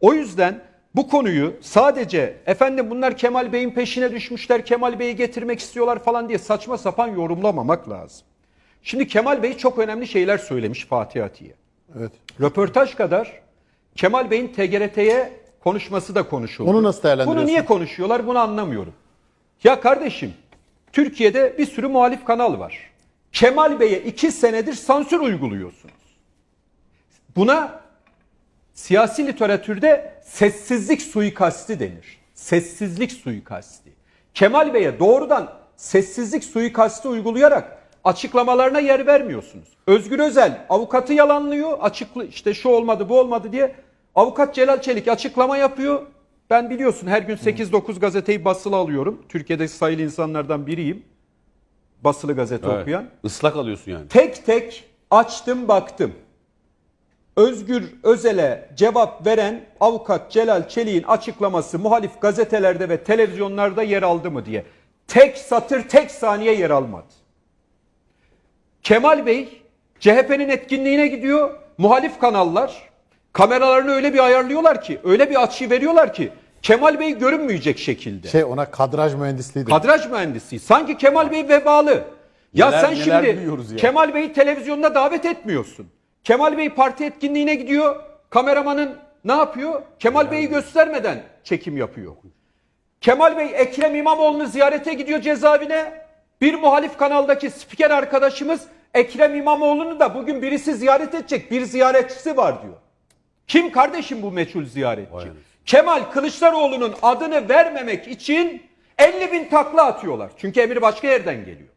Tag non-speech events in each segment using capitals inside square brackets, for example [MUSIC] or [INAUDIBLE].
O yüzden bu konuyu sadece efendim bunlar Kemal Bey'in peşine düşmüşler, Kemal Bey'i getirmek istiyorlar falan diye saçma sapan yorumlamamak lazım. Şimdi Kemal Bey çok önemli şeyler söylemiş Fatih Atiye. Evet. Röportaj kadar Kemal Bey'in TGRT'ye konuşması da konuşuldu. Onu nasıl değerlendiriyorsun? Bunu niye konuşuyorlar bunu anlamıyorum. Ya kardeşim Türkiye'de bir sürü muhalif kanal var. Kemal Bey'e iki senedir sansür uyguluyorsunuz. Buna siyasi literatürde sessizlik suikasti denir. Sessizlik suikasti. Kemal Bey'e doğrudan sessizlik suikasti uygulayarak açıklamalarına yer vermiyorsunuz. Özgür Özel avukatı yalanlıyor. Açıklı işte şu olmadı bu olmadı diye. Avukat Celal Çelik açıklama yapıyor. Ben biliyorsun her gün 8-9 gazeteyi basılı alıyorum. Türkiye'de sayılı insanlardan biriyim. Basılı gazete Evet. okuyan. Islak alıyorsun yani. Tek tek açtım baktım. Özgür Özel'e cevap veren avukat Celal Çelik'in açıklaması muhalif gazetelerde ve televizyonlarda yer aldı mı diye. Tek satır tek saniye yer almadı. Kemal Bey CHP'nin etkinliğine gidiyor. Muhalif kanallar kameralarını öyle bir ayarlıyorlar ki, öyle bir açı veriyorlar ki Kemal Bey görünmeyecek şekilde. Şey ona kadraj mühendisliği de. Kadraj mühendisi. Sanki Kemal Bey vebalı. Ya Neler- sen neler şimdi ya. Kemal Bey'i televizyonda davet etmiyorsun. Kemal Bey parti etkinliğine gidiyor. Kameramanın ne yapıyor? Kemal Bey'i göstermeden çekim yapıyor. Kemal Bey Ekrem İmamoğlu'nu ziyarete gidiyor cezaevine. Bir muhalif kanaldaki spiker arkadaşımız Ekrem İmamoğlu'nu da bugün birisi ziyaret edecek. Bir ziyaretçisi var diyor. Kim kardeşim bu meçhul ziyaretçi? Kemal Kılıçdaroğlu'nun adını vermemek için 50 bin takla atıyorlar. Çünkü emir başka yerden geliyor.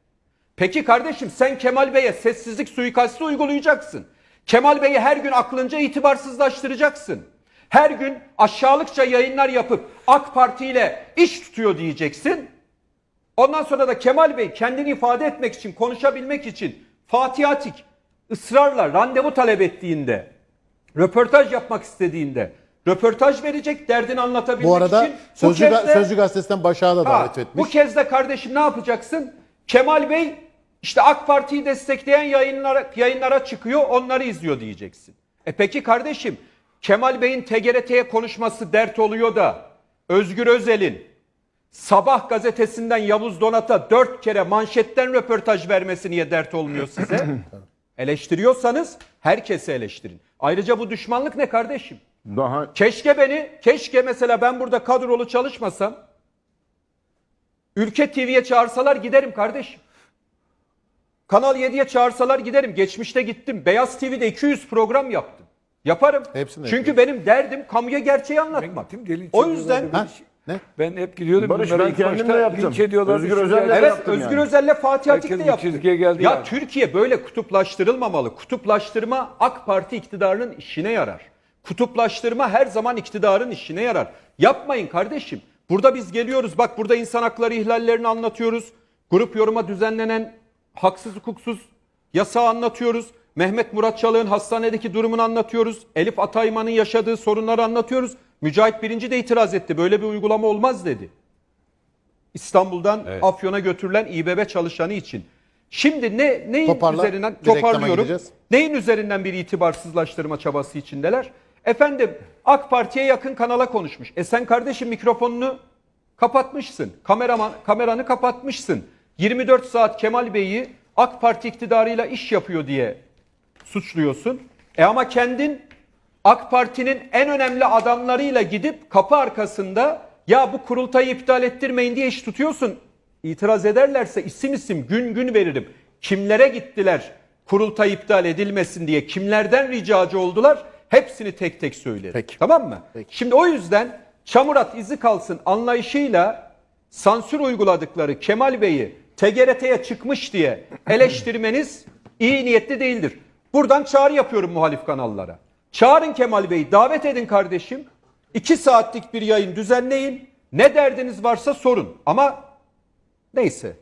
Peki kardeşim sen Kemal Bey'e sessizlik suikasti uygulayacaksın. Kemal Bey'i her gün aklınca itibarsızlaştıracaksın. Her gün aşağılıkça yayınlar yapıp AK Parti ile iş tutuyor diyeceksin. Ondan sonra da Kemal Bey kendini ifade etmek için, konuşabilmek için Fatih Atik ısrarla randevu talep ettiğinde, röportaj yapmak istediğinde röportaj verecek, derdini anlatabilmek Bu arada için. bu Sözcü, kez Ga- de- Sözcü Gazetesi'nden Başak'a da davet etmiş. Bu kez de kardeşim ne yapacaksın? Kemal Bey işte AK Parti'yi destekleyen yayınlara, yayınlara çıkıyor onları izliyor diyeceksin. E peki kardeşim Kemal Bey'in TGRT'ye konuşması dert oluyor da Özgür Özel'in Sabah gazetesinden Yavuz Donat'a dört kere manşetten röportaj vermesi niye dert olmuyor size? [CLEARS THROAT] Eleştiriyorsanız herkesi eleştirin. Ayrıca bu düşmanlık ne kardeşim? Daha Keşke beni, keşke mesela ben burada kadrolu çalışmasam, Ülke TV'ye çağırsalar giderim kardeşim. Kanal 7'ye çağırsalar giderim. Geçmişte gittim. Beyaz TV'de 200 program yaptım. Yaparım. Hepsini Çünkü benim derdim kamuya gerçeği anlatmak. gittim, deli O yüzden Ha? Ne? Ben hep gidiyordum. Barış, ben kendim de yaptım. Linç ediyorlar. Özgür Özel'le Evet yaptım Özgür yani. Özel'le Fatih Atik Herkes de bu yaptı. çizgiye geldi ya yani. Türkiye böyle kutuplaştırılmamalı. Kutuplaştırma AK Parti iktidarının işine yarar. Kutuplaştırma her zaman iktidarın işine yarar. Yapmayın kardeşim. Burada biz geliyoruz bak burada insan hakları ihlallerini anlatıyoruz. Grup yoruma düzenlenen haksız hukuksuz yasağı anlatıyoruz. Mehmet Murat Çalık'ın hastanedeki durumunu anlatıyoruz. Elif Atayman'ın yaşadığı sorunları anlatıyoruz. Mücahit Birinci de itiraz etti. Böyle bir uygulama olmaz dedi. İstanbul'dan Evet. Afyon'a götürülen İBB çalışanı için. Şimdi ne neyin Toparla, üzerinden toparlıyorum. Neyin üzerinden bir itibarsızlaştırma çabası içindeler? Efendim AK Parti'ye yakın kanala konuşmuş. E sen kardeşim mikrofonunu kapatmışsın. Kameraman kameranı kapatmışsın. 24 saat Kemal Bey'i AK Parti iktidarıyla iş yapıyor diye suçluyorsun. E ama kendin AK Parti'nin en önemli adamlarıyla gidip kapı arkasında ya bu kurultayı iptal ettirmeyin diye iş tutuyorsun. İtiraz ederlerse isim isim gün gün veririm. Kimlere gittiler kurultay iptal edilmesin diye kimlerden ricacı oldular hepsini tek tek söylerim. Peki. Tamam mı? Şimdi o yüzden çamurat izi kalsın anlayışıyla sansür uyguladıkları Kemal Bey'i TGRT'ye çıkmış diye eleştirmeniz iyi niyetli değildir. Buradan çağrı yapıyorum muhalif kanallara. Çağırın Kemal Bey'i davet edin kardeşim. İki saatlik bir yayın düzenleyin. Ne derdiniz varsa sorun. Ama neyse